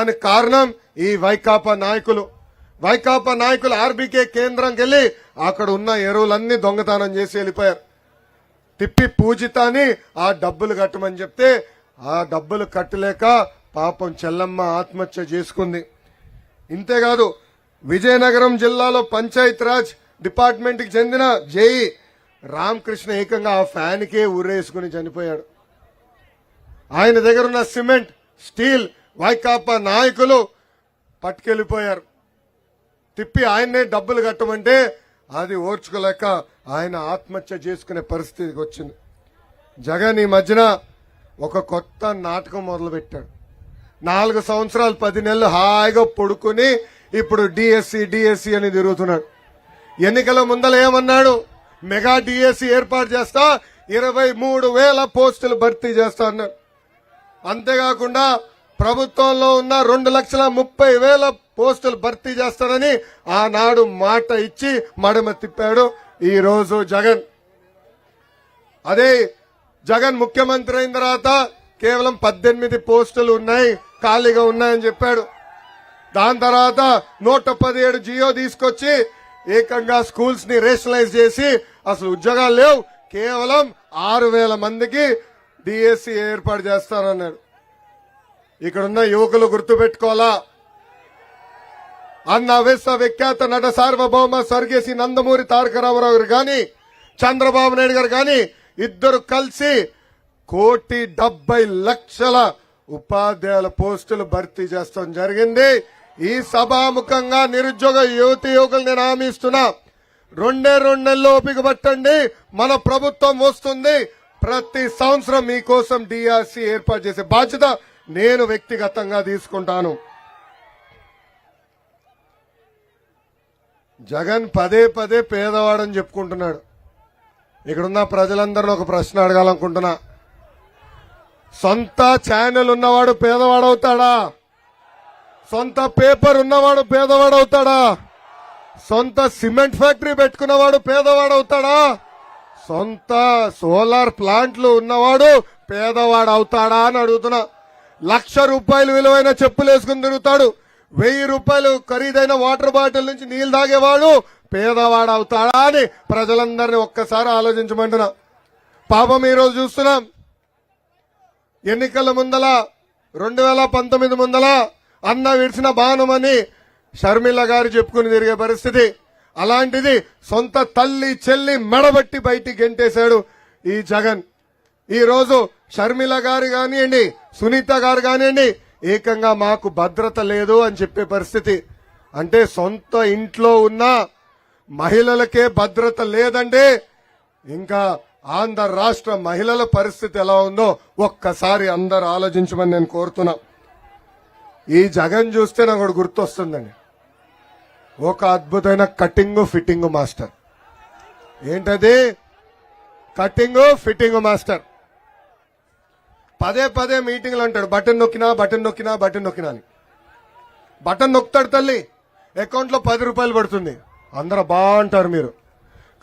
దానికి కారణం ఈ వైకాపా నాయకులు. వైకాపా నాయకులు ఆర్బీకే కేంద్రంకి వెళ్ళి అక్కడ ఉన్న ఎరువులన్నీ దొంగతనం చేసి వెళ్ళిపోయారు. తిప్పి పూజితాని ఆ డబ్బులు కట్టమని చెప్తే ఆ డబ్బులు కట్టలేక పాపం చెల్లమ్మ ఆత్మహత్య చేసుకుంది. ఇంతేకాదు విజయనగరం జిల్లాలో పంచాయతీరాజ్ రాజ్ చెందిన జేఈ రామకృష్ణ ఏకంగా ఆ ఫ్యాన్కే ఊరేసుకుని ఉరేసుకుని చనిపోయాడు. ఆయన దగ్గర ఉన్న సిమెంట్ స్టీల్ వైకాపా నాయకులు పట్టుకెళ్ళిపోయారు. తిప్పి ఆయన్నే డబ్బులు కట్టమంటే అది ఓర్చుకోలేక ఆయన ఆత్మహత్య చేసుకునే పరిస్థితికి వచ్చింది. జగన్ ఈ మధ్యన ఒక కొత్త నాటకం మొదలుపెట్టాడు. నాలుగు సంవత్సరాలు పది నెలలు హాయిగా పడుకుని ఇప్పుడు డిఎస్సి డిఎస్సి అని తిరుగుతున్నాడు. ఎన్నికల ముందల ఏమన్నాడు? మెగా డిఎస్సి ఏర్పాటు చేస్తా ఇరవై మూడు వేల పోస్టులు భర్తీ చేస్తా అన్నాడు. అంతేకాకుండా ప్రభుత్వంలో ఉన్న రెండు లక్షల ముప్పై వేల పోస్టులు భర్తీ చేస్తానని ఆనాడు మాట ఇచ్చి మడమ తిప్పాడు ఈ రోజు జగన్. అదే జగన్ ముఖ్యమంత్రి అయిన తర్వాత కేవలం పద్దెనిమిది పోస్టులు ఉన్నాయి ఖాళీగా ఉన్నాయని చెప్పాడు. దాని తర్వాత నూట పదిహేడు జియో తీసుకొచ్చి ఏకంగా స్కూల్స్ని రేషనలైజ్ చేసి అసలు ఉద్యోగాలు లేవు కేవలం ఆరు వేల మందికి డిఎస్సి ఏర్పాటు చేస్తారన్నాడు ఇక్కడున్న యువకులు గుర్తుపెట్టుకోవాలా? అన్న విశ్వ విఖ్యాత నట సార్వభౌమ స్వర్గేశి నందమూరి తారక రామారావు గారు గాని చంద్రబాబు నాయుడు గారు గాని ఇద్దరు కలిసి కోటి డెబ్బై లక్షల ఉపాధ్యాయుల పోస్టులు భర్తీ చేస్తాం జరిగింది. ఈ సభాముఖంగా నిరుద్యోగ యువతి యువకులు నేను హామీ ఇస్తున్నా. రెండే రెండు నెలలు ఓపిక పట్టండి. మన ప్రభుత్వం వస్తుంది. ప్రతి సంవత్సరం మీకోసం డిఆర్సి ఏర్పాటు చేసే బాధ్యత నేను వ్యక్తిగతంగా తీసుకుంటాను. జగన్ పదే పదే పేదవాడని చెప్పుకుంటున్నాడు. ఇక్కడున్న ప్రజలందరిని ఒక ప్రశ్న అడగాలనుకుంటున్నా. సొంత ఛానల్ ఉన్నవాడు పేదవాడవుతాడా? సొంత పేపర్ ఉన్నవాడు పేదవాడవుతాడా? సొంత సిమెంట్ ఫ్యాక్టరీ పెట్టుకున్నవాడు పేదవాడవుతాడా? సొంత సోలార్ ప్లాంట్లు ఉన్నవాడు పేదవాడు అవుతాడా అని అడుగుతున్నా. లక్ష రూపాయలు విలువైన చెప్పులు వేసుకుని తిరుగుతాడు. వెయ్యి రూపాయలు ఖరీదైన వాటర్ బాటిల్ నుంచి నీళ్ళు తాగేవాడు పేదవాడు అవుతాడా అని ప్రజలందరినీ ఒక్కసారి ఆలోచించమంటున్నా. పాపం ఈరోజు చూస్తున్నాం. ఎన్నికల ముందల రెండు వేల పంతొమ్మిది ముందల అన్న విడిచిన బాణమని షర్మిల గారు చెప్పుకుని తిరిగే పరిస్థితి. అలాంటిది సొంత తల్లి చెల్లి మెడబట్టి బయటికి గెంటేశాడు ఈ జగన్. ఈరోజు షర్మిల గారు కానివ్వండి సునీత గారు కానివ్వండి ఏకంగా మాకు భద్రత లేదు అని చెప్పే పరిస్థితి. అంటే సొంత ఇంట్లో ఉన్న మహిళలకే భద్రత లేదంటే ఇంకా ఆంధ్ర రాష్ట్ర మహిళల పరిస్థితి ఎలా ఉందో ఒక్కసారి అందరు ఆలోచించమని నేను కోరుతున్నా. ఈ జగన్ చూస్తే నాకు ఒకటి గుర్తొస్తుందండి. ఒక అద్భుతమైన కటింగ్ ఫిట్టింగ్ మాస్టర్. ఏంటది? Cutting fitting master. పదే పదే మీటింగ్లు అంటాడు బటన్ నొక్కినా బటన్ నొక్కినా బటన్ నొక్కినా అని. బటన్ నొక్కుతాడు తల్లి అకౌంట్లో పది రూపాయలు పడుతుంది. అందరూ బాగుంటారు మీరు.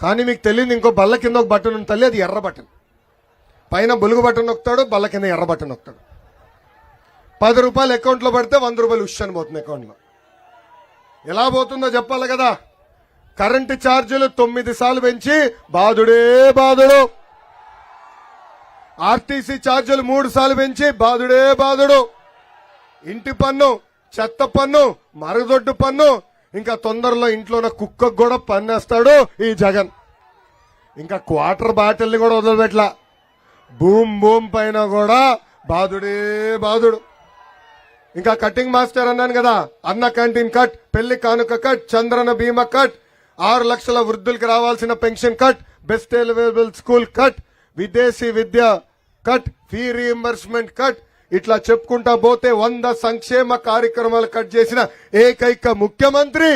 కానీ మీకు తెలియదు ఇంకో బల్ల కింద ఒక బటన్ ఉంది తల్లి అది ఎర్ర బటన్. పైన బులుగు బటన్ నొక్కుతాడు బల్ల కింద ఎర్ర బటన్ నొక్కుతాడు. పది రూపాయలు అకౌంట్లో పడితే వంద రూపాయలు ఉష్ అని పోతుంది అకౌంట్లో. ఎలా పోతుందో చెప్పాలి కదా. కరెంటు ఛార్జీలు తొమ్మిది సార్లు పెంచి బాధుడే బాధుడు. ఆర్టీసీ ఛార్జీలు మూడు సార్లు పెంచి బాధుడే బాధుడు ఇంటి పన్ను చెత్త పన్ను మరుగుదొడ్డు పన్ను ఇంకా తొందరలో ఇంట్లో ఉన్న కుక్కకు కూడా పన్నేస్తాడు ఈ జగన్. ఇంకా క్వార్టర్ బాటిల్ని కూడా వదిలిపెట్లా. భూమ్ భూమ్ పైన కూడా బాధుడే బాధుడు ఇంకా కటింగ్ మాస్టర్ అన్నాను కదా అన్న క్యాంటీన్ కట్ పెళ్ళి కానుక కట్ చంద్రన బీమా కట్ ఆరు లక్షల వృద్ధులకు రావాల్సిన pension cut best available school cut విదేశీ విద్య కట్ ఫీ రీఎంబర్స్మెంట్ కట్. ఇట్లా చెప్పుకుంటా పోతే వంద సంక్షేమ కార్యక్రమాలు కట్ చేసిన ఏకైక ముఖ్యమంత్రి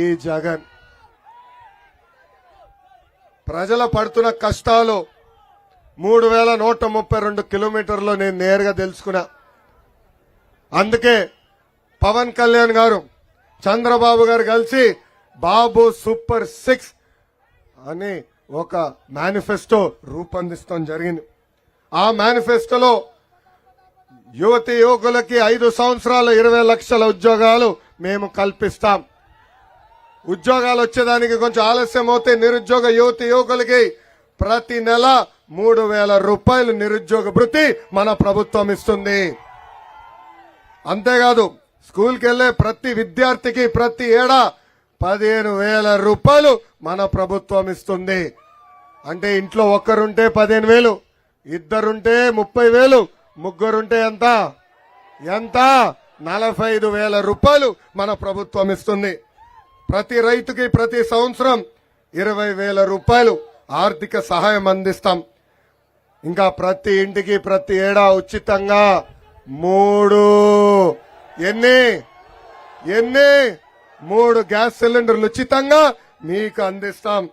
ఈ జగన్. ప్రజల పడుతున్న కష్టాలు మూడు వేల నూట ముప్పై రెండు కిలోమీటర్లు నేను నేరుగా తెలుసుకున్నా. అందుకే పవన్ కళ్యాణ్ గారు చంద్రబాబు గారు కలిసి బాబు సూపర్ సిక్స్ అని ఒక మేనిఫెస్టో రూపొందిస్తాం జరిగింది. ఆ మేనిఫెస్టోలో యువతి యువకులకి ఐదు సంవత్సరాలు ఇరవై లక్షల ఉద్యోగాలు మేము కల్పిస్తాం. ఉద్యోగాలు వచ్చేదానికి కొంచెం ఆలస్యం అవుతే నిరుద్యోగ యువతి యువకులకి ప్రతి నెల మూడు వేల రూపాయలు నిరుద్యోగ భృతి మన ప్రభుత్వం ఇస్తుంది. అంతేకాదు స్కూల్కి వెళ్ళే ప్రతి విద్యార్థికి ప్రతి ఏడా పదిహేను వేల రూపాయలు మన ప్రభుత్వం ఇస్తుంది. అంటే ఇంట్లో ఒక్కరుంటే పదిహేను వేలు. ఇద్దరుంటే ముప్పై వేలు ముగ్గురుంటే ఎంత? ఎంత? నలభై ఐదు వేల రూపాయలు మన ప్రభుత్వం ఇస్తుంది. ప్రతి రైతుకి ప్రతి సంవత్సరం ఇరవై వేల రూపాయలు ఆర్థిక సహాయం అందిస్తాం. ఇంకా ప్రతి ఇంటికి ప్రతి ఏడా ఉచితంగా మూడు ఎన్ని? ఎన్ని? మూడు గ్యాస్ సిలిండర్లు ఉచితంగా మీకు అందిస్తాం.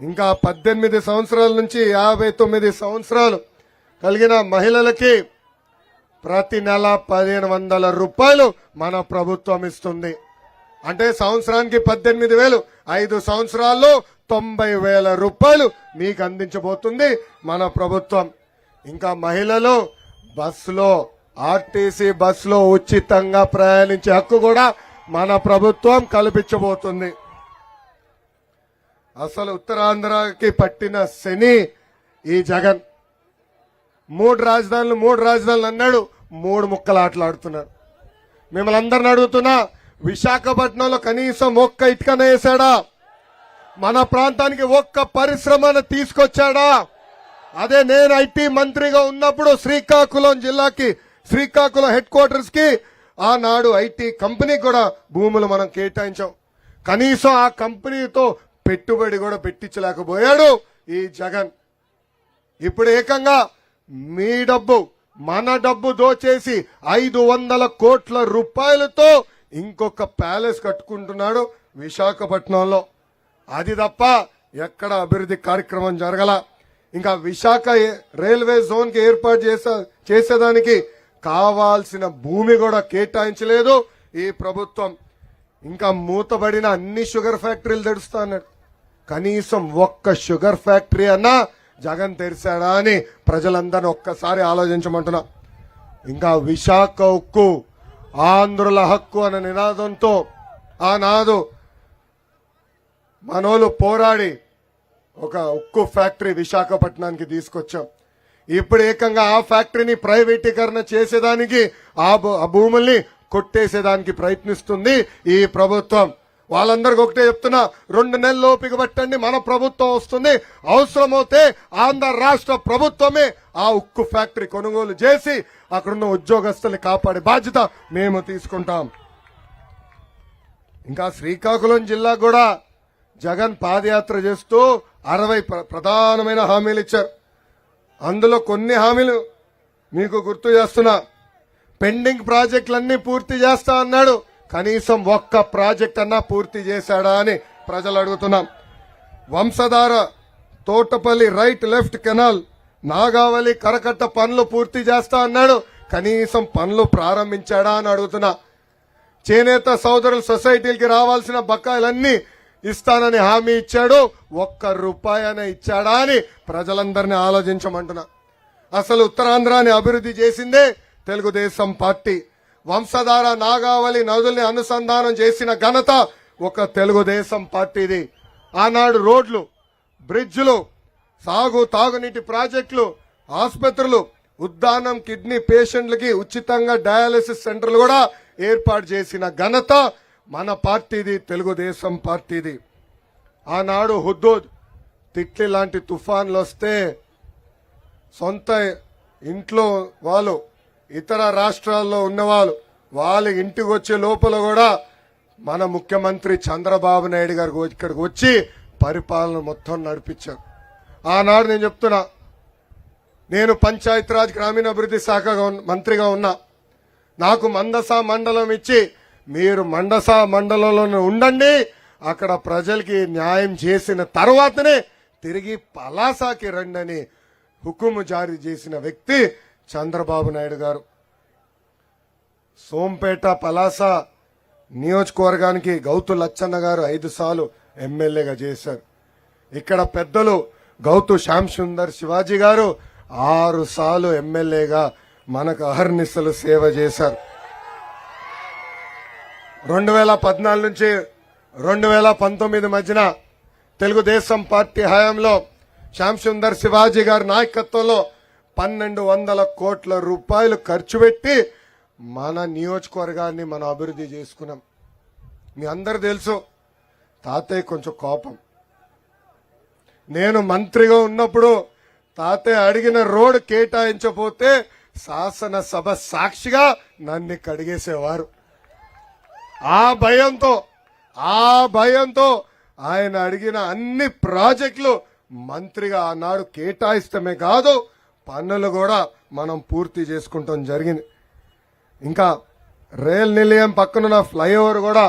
ఇంకా పద్దెనిమిది సంవత్సరాల నుంచి యాభై తొమ్మిది సంవత్సరాలు కలిగిన మహిళలకి ప్రతి నెల పదిహేను వందల రూపాయలు మన ప్రభుత్వం ఇస్తుంది. అంటే సంవత్సరానికి పద్దెనిమిది వేలు ఐదు సంవత్సరాల్లో తొంభై వేల రూపాయలు మీకు అందించబోతుంది మన ప్రభుత్వం. ఇంకా మహిళలు బస్సులో ఆర్టీసీ బస్సులో ఉచితంగా ప్రయాణించే హక్కు కూడా మన ప్రభుత్వం కల్పించబోతుంది. అసలు ఉత్తరాంధ్రకి పట్టిన శని ఈ జగన్. మూడు రాజధానులు మూడు రాజధానులు అన్నాడు మూడు ముక్కలు ఆటలాడుతున్నారు మిమ్మల్ని అందరిని అడుగుతున్నా విశాఖపట్నంలో కనీసం ఒక్క ఇటుకన వేసాడా? మన ప్రాంతానికి ఒక్క పరిశ్రమను తీసుకొచ్చాడా? అదే నేను ఐటీ మంత్రిగా ఉన్నప్పుడు శ్రీకాకుళం జిల్లాకి శ్రీకాకుళం హెడ్ క్వార్టర్స్కి ఆనాడు ఐటీ కంపెనీ కూడా భూములు మనం కేటాయించాం. కనీసం ఆ కంపెనీతో పెట్టుబడి కూడా పెట్టించలేకపోయాడు ఈ జగన్. ఇప్పుడు ఏకంగా మీ డబ్బు మన డబ్బు దోచేసి ఐదు వందల కోట్ల రూపాయలతో ఇంకొక ప్యాలెస్ కట్టుకుంటున్నాడు విశాఖపట్నంలో. అది తప్ప ఎక్కడ అభివృద్ధి కార్యక్రమం జరగల. ఇంకా విశాఖ రైల్వే జోన్కి ఏర్పాటు చేసే చేసేదానికి కావాల్సిన భూమి కూడా కేటాయించలేదు ఈ ప్రభుత్వం. ఇంకా మూతబడిన అన్ని షుగర్ ఫ్యాక్టరీలు తెరుస్తా అన్నాడు. కనీసం ఒక్క షుగర్ ఫ్యాక్టరీ అన్నా జగన్ తెరిచాడా అని ప్రజలందరినీ ఒక్కసారి ఆలోచించమంటున్నా. ఇంకా విశాఖ ఉక్కు ఆంధ్రుల హక్కు అనే నినాదంతో ఆనాడు మనోలు పోరాడి ఒక ఉక్కు ఫ్యాక్టరీ విశాఖపట్నానికి తీసుకొచ్చాం. ఇప్పుడు ఏకంగా ఆ ఫ్యాక్టరీని ప్రైవేటీకరణ చేసేదానికి ఆ భూ- ఆ భూముల్ని కొట్టేసేదానికి ప్రయత్నిస్తుంది ఈ ప్రభుత్వం. వాళ్ళందరికీ ఒకటే చెప్తున్నా రెండు నెలల్లో పిగబట్టండి పట్టండి మన ప్రభుత్వం వస్తుంది. అవసరమైతే ఆంధ్ర రాష్ట్ర ప్రభుత్వమే ఆ ఉక్కు ఫ్యాక్టరీ కొనుగోలు చేసి అక్కడున్న ఉద్యోగస్తుల్ని కాపాడే బాధ్యత మేము తీసుకుంటాం. ఇంకా శ్రీకాకుళం జిల్లా కూడా జగన్ పాదయాత్ర చేస్తూ అరవై ప్ర- ప్రధానమైన హామీలు ఇచ్చారు. అందులో కొన్ని హామీలు మీకు గుర్తు చేస్తున్నా. పెండింగ్ ప్రాజెక్టులన్నీ పూర్తి చేస్తా అన్నాడు. కనీసం ఒక్క ప్రాజెక్ట్ అన్నా పూర్తి చేశాడా అని ప్రజలు అడుగుతున్నాం. Vamsadhara Thotapalli right left canal Nagavali కరకట్ట పనులు పూర్తి చేస్తా అన్నాడు. కనీసం పనులు ప్రారంభించాడా అని అడుగుతున్నా. చేనేత సోదరుల సొసైటీలకి రావాల్సిన బకాయిలన్నీ ఇస్తానని హామీ ఇచ్చాడు. ఒక్క రూపాయన ఇచ్చాడా అని ప్రజలందరినీ ఆలోచించమంటున్నా. అసలు ఉత్తరాంధ్రాన్ని అభివృద్ధి చేసిందే తెలుగుదేశం పార్టీ. వంశధార నాగావళి నదుల్ని అనుసంధానం చేసిన ఘనత ఒక తెలుగుదేశం పార్టీది. ఆనాడు రోడ్లు బ్రిడ్జ్లు సాగు తాగునీటి ప్రాజెక్టులు ఆసుపత్రులు ఉద్దానం కిడ్నీ పేషెంట్లకి ఉచితంగా డయాలసిస్ సెంటర్లు కూడా ఏర్పాటు చేసిన ఘనత మన పార్టీది తెలుగుదేశం పార్టీది. ఆనాడు హుద్దూద్ తిట్లి లాంటి తుఫాన్లు వస్తే సొంత ఇంట్లో వాళ్ళు ఇతర రాష్ట్రాల్లో ఉన్నవాళ్ళు వాళ్ళ ఇంటికి వచ్చే లోపల కూడా మన ముఖ్యమంత్రి చంద్రబాబు నాయుడు గారు ఇక్కడికి వచ్చి పరిపాలన మొత్తం నడిపించారు. ఆనాడు నేను చెప్తున్నా నేను పంచాయతీరాజ్ గ్రామీణాభివృద్ధి శాఖగా మంత్రిగా ఉన్నా. నాకు మందసా మండలం ఇచ్చి మీరు మండసా మండలంలోనే ఉండండి అక్కడ ప్రజలకి న్యాయం చేసిన తర్వాతనే తిరిగి పలాసాకి రండని హుకుము జారీ చేసిన వ్యక్తి చంద్రబాబు నాయుడు గారు. సోంపేట పలాస నియోజకవర్గానికి గౌతు లచ్చన్న గారు ఐదు సార్లు ఎమ్మెల్యేగా చేశారు. ఇక్కడ పెద్దలు గౌతు శ్యామ్ సుందర్ శివాజీ గారు ఆరు సార్లు ఎమ్మెల్యేగా మనకు అహర్నిశలు సేవ చేశారు. రెండు వేల పద్నాలుగు నుంచి రెండు వేల పంతొమ్మిది మధ్యన తెలుగుదేశం పార్టీ హయాంలో శ్యామ్ సుందర్ శివాజీ గారి నాయకత్వంలో పన్నెండు వందల కోట్ల రూపాయలు ఖర్చు పెట్టి మన నియోజకవర్గాన్ని మనం అభివృద్ధి చేసుకున్నాం. మీ అందరు తెలుసు తాతయ్య కొంచెం కోపం. నేను మంత్రిగా ఉన్నప్పుడు తాతయ్య అడిగిన రోడ్ కేటాయించపోతే శాసనసభ సాక్షిగా నన్ను కడిగేసేవారు. ఆ భయంతో ఆ భయంతో ఆయన అడిగిన అన్ని ప్రాజెక్టులు మంత్రిగా ఆనాడు కేటాయిస్తమే కాదు పనులు కూడా మనం పూర్తి చేసుకుంటాం జరిగింది. ఇంకా రైల్ నిలయం పక్కనున్న ఫ్లైఓవర్ కూడా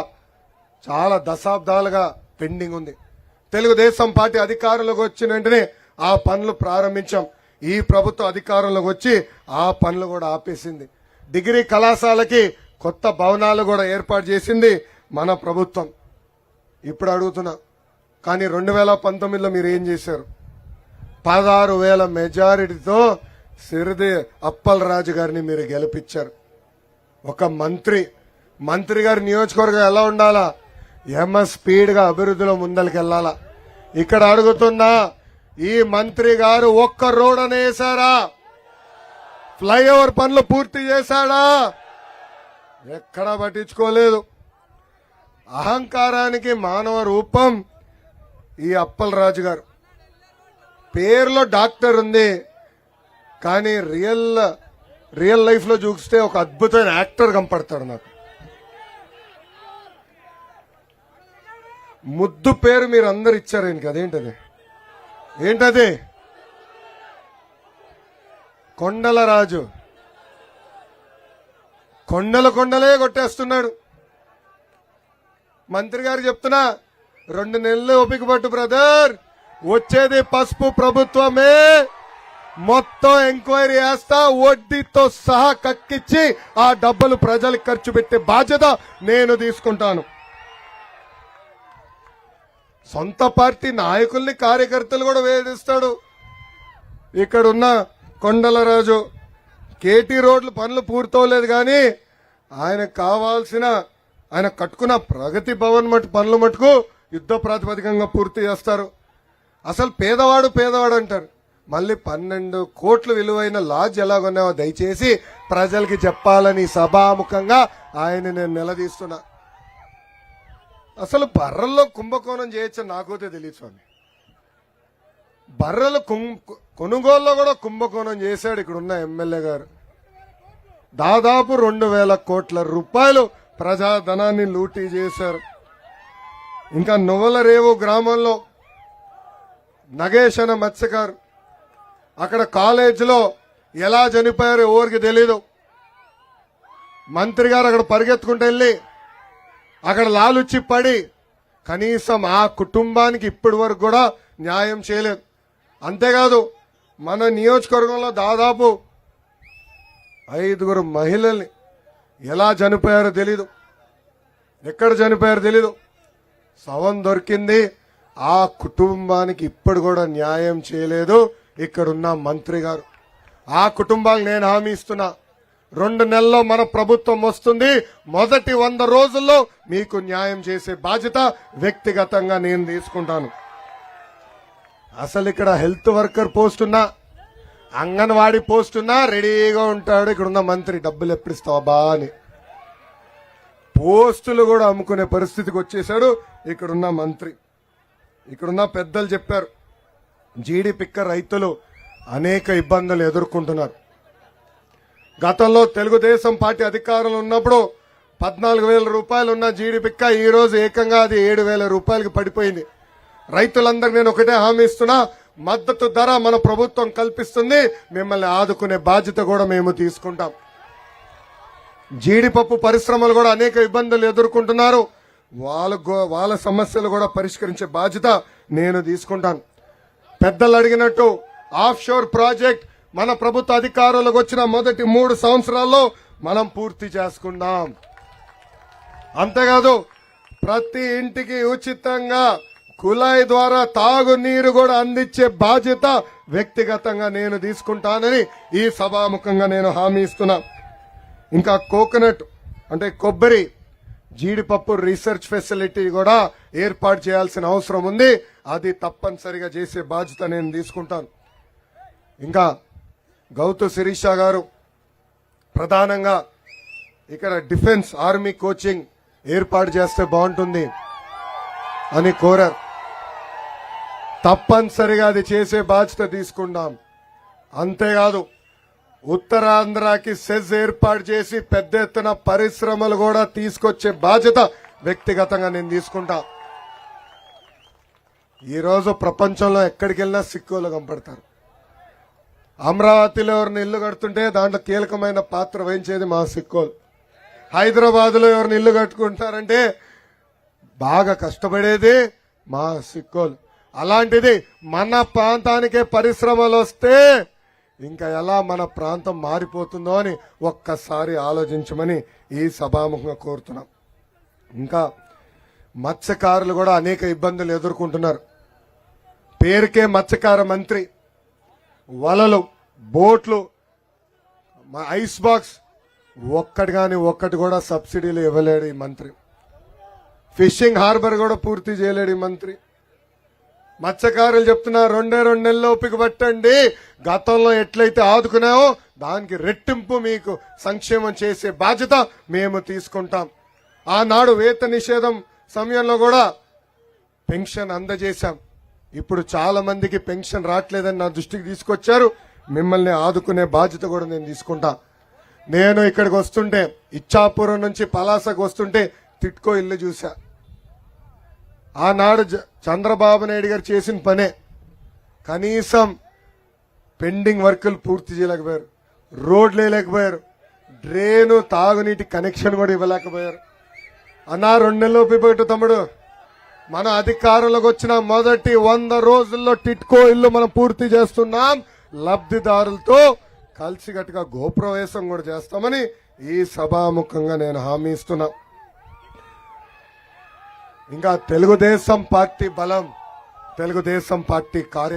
చాలా దశాబ్దాలుగా పెండింగ్ ఉంది. తెలుగుదేశం పార్టీ అధికారంలోకి వచ్చిన వెంటనే ఆ పనులు ప్రారంభించాం. ఈ ప్రభుత్వం అధికారంలోకి వచ్చి ఆ పనులు కూడా ఆపేసింది. డిగ్రీ కళాశాలకి కొత్త భవనాలు కూడా ఏర్పాటు చేసింది మన ప్రభుత్వం. ఇప్పుడు అడుగుతున్నా కానీ రెండు వేల పంతొమ్మిదిలో మీరు ఏం చేశారు? పదహారు వేల మెజారిటీతో సిరిది అప్పల్ రాజు గారిని మీరు గెలిపించారు. ఒక మంత్రి. మంత్రి గారి నియోజకవర్గం ఎలా ఉండాలా? ఎమ స్పీడ్గా అభివృద్ధిలో ముందరికి వెళ్ళాలా ఇక్కడ అడుగుతున్నా ఈ మంత్రి గారు ఒక్క రోడ్ అనేసారా ఫ్లైఓవర్ పనులు పూర్తి చేశాడా? ఎక్కడా పట్టించుకోలేదు. అహంకారానికి మానవ రూపం ఈ అప్పల్ రాజు గారు. పేరులో డాక్టర్ ఉంది కానీ రియల్ రియల్ లైఫ్లో చూస్తే ఒక అద్భుతమైన యాక్టర్ కనపడతాడు నాకు. ముద్దు పేరు మీరు అందరు ఇచ్చారు ఈయనకి అదేంటది? ఏంటది? కొండల రాజు. కొండల కొండలే కొట్టేస్తున్నాడు. మంత్రి గారు చెప్తున్నా రెండు నెలలు ఓపిక పట్టు బ్రదర్. వచ్చేది పసుపు ప్రభుత్వమే. మొత్తం ఎంక్వైరీ చేస్తా వడ్డీతో సహా కక్కిచ్చి ఆ డబ్బులు ప్రజలకు ఖర్చు పెట్టే బాధ్యత నేను తీసుకుంటాను. సొంత పార్టీ నాయకుల్ని కార్యకర్తలు కూడా వేధిస్తాడు. ఇక్కడున్న కొండలరాజు కేటీ రోడ్లు పనులు పూర్తవలేదు కానీ ఆయనకు కావాల్సిన ఆయన కట్టుకున్న ప్రగతి భవన్ మటు పనులు మటుకు యుద్ధ ప్రాతిపదికంగా పూర్తి చేస్తారు. అసలు పేదవాడు పేదవాడు అంటారు. మళ్ళీ పన్నెండు కోట్లు విలువైన లాడ్జ్ ఎలాగొన్నావో దయచేసి ప్రజలకి చెప్పాలని సభాముఖంగా ఆయన నేను నిలదీస్తున్నా. అసలు బర్రెల్లో కుంభకోణం చేయొచ్చు నాకైతే తెలియదు స్వామి. బర్రెలు కొనుగోలులో కూడా కుంభకోణం చేశాడు ఇక్కడ ఉన్న ఎమ్మెల్యే గారు. దాదాపు రెండు వేల కోట్ల రూపాయలు ప్రజాధనాన్ని లూటీ చేశారు. ఇంకా నువ్వల రేవు గ్రామంలో నగేష్ అనే మత్స్యకారు. అక్కడ కాలేజీలో ఎలా చనిపోయారో ఎవరికి తెలీదు. మంత్రి గారు అక్కడ పరిగెత్తుకుంటూ వెళ్ళి అక్కడ లాలుచ్చి పడి కనీసం ఆ కుటుంబానికి ఇప్పటి వరకు కూడా న్యాయం చేయలేదు. అంతేకాదు మన నియోజకవర్గంలో దాదాపు ఐదుగురు మహిళల్ని ఎలా చనిపోయారో తెలీదు. ఎక్కడ చనిపోయారో తెలీదు. శవం దొరికింది ఆ కుటుంబానికి ఇప్పుడు కూడా న్యాయం చేయలేదు. ఇక్కడున్న మంత్రి గారు. ఆ కుటుంబాలకు నేను హామీ ఇస్తున్నా. రెండు నెలల్లో మన ప్రభుత్వం వస్తుంది. మొదటి వంద రోజుల్లో మీకు న్యాయం చేసే బాధ్యత వ్యక్తిగతంగా నేను తీసుకుంటాను. అసలు ఇక్కడ హెల్త్ వర్కర్ పోస్ట్ ఉన్నా అంగన్వాడీ పోస్ట్ ఉన్నా రెడీగా ఉంటాడు. ఇక్కడున్న మంత్రి డబ్బులు ఎప్పుడు ఇస్తావా బా అని. పోస్టులు కూడా అమ్ముకునే పరిస్థితికి వచ్చేసాడు ఇక్కడున్న మంత్రి. ఇక్కడున్న పెద్దలు చెప్పారు జీడి పిక్క రైతులు అనేక ఇబ్బందులు ఎదుర్కొంటున్నారు. గతంలో తెలుగుదేశం పార్టీ అధికారంలో ఉన్నప్పుడు పద్నాలుగు వేల రూపాయలు ఉన్న జీడి పిక్క ఈరోజు ఏకంగా అది ఏడు వేల రూపాయలకి పడిపోయింది. రైతులందరికీ నేను ఒకటే హామీ ఇస్తున్నా మద్దతు ధర మన ప్రభుత్వం కల్పిస్తుంది మిమ్మల్ని ఆదుకునే బాధ్యత కూడా మేము తీసుకుంటాం. జీడిపప్పు పరిశ్రమలు కూడా అనేక ఇబ్బందులు ఎదుర్కొంటున్నారు. వాళ్ళ గో- వాళ్ళ సమస్యలు కూడా పరిష్కరించే బాధ్యత నేను తీసుకుంటాను. పెద్దలు అడిగినట్టు ఆఫ్ షోర్ ప్రాజెక్ట్ మన ప్రభుత్వ అధికారులకు వచ్చిన మొదటి మూడు సంవత్సరాల్లో మనం పూర్తి చేసుకుందాం. అంతేకాదు ప్రతి ఇంటికి ఉచితంగా కుళాయి ద్వారా తాగునీరు కూడా అందించే బాధ్యత వ్యక్తిగతంగా నేను తీసుకుంటానని ఈ సభాముఖంగా నేను హామీ ఇస్తున్నా. ఇంకా కోకోనట్ అంటే కొబ్బరి జీడిపప్పు రీసెర్చ్ ఫెసిలిటీ కూడా ఏర్పాటు చేయాల్సిన అవసరం ఉంది. అది తప్పనిసరిగా చేసే బాధ్యత నేను తీసుకుంటాను. ఇంకా గౌతు శిరీష గారు ప్రధానంగా ఇక్కడ డిఫెన్స్ ఆర్మీ కోచింగ్ ఏర్పాటు చేస్తే బాగుంటుంది అని కోరారు. తప్పనిసరిగా అది చేసే బాధ్యత తీసుకుందాం అంతేకాదు ఉత్తరాంధ్రకి సెజ్ ఏర్పాటు చేసి పెద్ద ఎత్తున పరిశ్రమలు కూడా తీసుకొచ్చే బాధ్యత వ్యక్తిగతంగా నేను తీసుకుంటా. ఈరోజు ప్రపంచంలో ఎక్కడికి వెళ్ళినా సిక్కులు కనపడతారు. అమరావతిలో ఎవరిని ఇల్లు కడుతుంటే దాంట్లో కీలకమైన పాత్ర వహించేది మా సిక్కోలు. హైదరాబాద్లో ఎవరిని ఇల్లు కట్టుకుంటారంటే బాగా కష్టపడేది మా సిక్కోలు. అలాంటిది మన ప్రాంతానికే పరిశ్రమలు వస్తే ఇంకా ఎలా మన ప్రాంతం మారిపోతుందో అని ఒక్కసారి ఆలోచించమని ఈ సభాముఖంగా కోరుతున్నాం. ఇంకా మత్స్యకారులు కూడా అనేక ఇబ్బందులు ఎదుర్కొంటున్నారు. పేరుకే మత్స్యకార మంత్రి వలలు బోట్లు ఐస్ బాక్స్ ఒక్కటి కానీ ఒక్కటి కూడా సబ్సిడీలు ఇవ్వలేడు ఈ మంత్రి. ఫిషింగ్ హార్బర్ కూడా పూర్తి చేయలేడు ఈ మంత్రి. మత్స్యకారులు చెప్తున్నా రెండే రెండు నెలలు ఓపిక పట్టండి. గతంలో ఎట్లయితే ఆదుకున్నామో దానికి రెట్టింపు మీకు సంక్షేమం చేసే బాధ్యత మేము తీసుకుంటాం. ఆనాడు వేత నిషేధం సమయంలో కూడా పెన్షన్ అందజేశాం. ఇప్పుడు చాలా మందికి పెన్షన్ రావట్లేదని నా దృష్టికి తీసుకొచ్చారు. మిమ్మల్ని ఆదుకునే బాధ్యత కూడా నేను తీసుకుంటా. నేను ఇక్కడికి వస్తుంటే ఇచ్చాపురం నుంచి పలాసకు వస్తుంటే తిట్కో ఇల్లు చూసా ఆనాడు చంద్రబాబు నాయుడు గారు చేసిన పనే కనీసం పెండింగ్ వర్కులు పూర్తి చేయలేకపోయారు. రోడ్లు వేయలేకపోయారు. డ్రైను తాగునీటి కనెక్షన్ కూడా ఇవ్వలేకపోయారు. అన్నా రెండు నెలలు పెట్టు తమ్ముడు. మన అధికారంలోకి వచ్చిన మొదటి వంద రోజుల్లో టిట్కో ఇల్లు మనం పూర్తి చేస్తున్నాం. లబ్ధిదారులతో కలిసికట్టుగా గోప్రవేశం కూడా చేస్తామని ఈ సభాముఖంగా నేను హామీ ఇస్తున్నా. ఇంకా తెలుగుదేశం పార్టీ బలం తెలుగుదేశం పార్టీ కార్య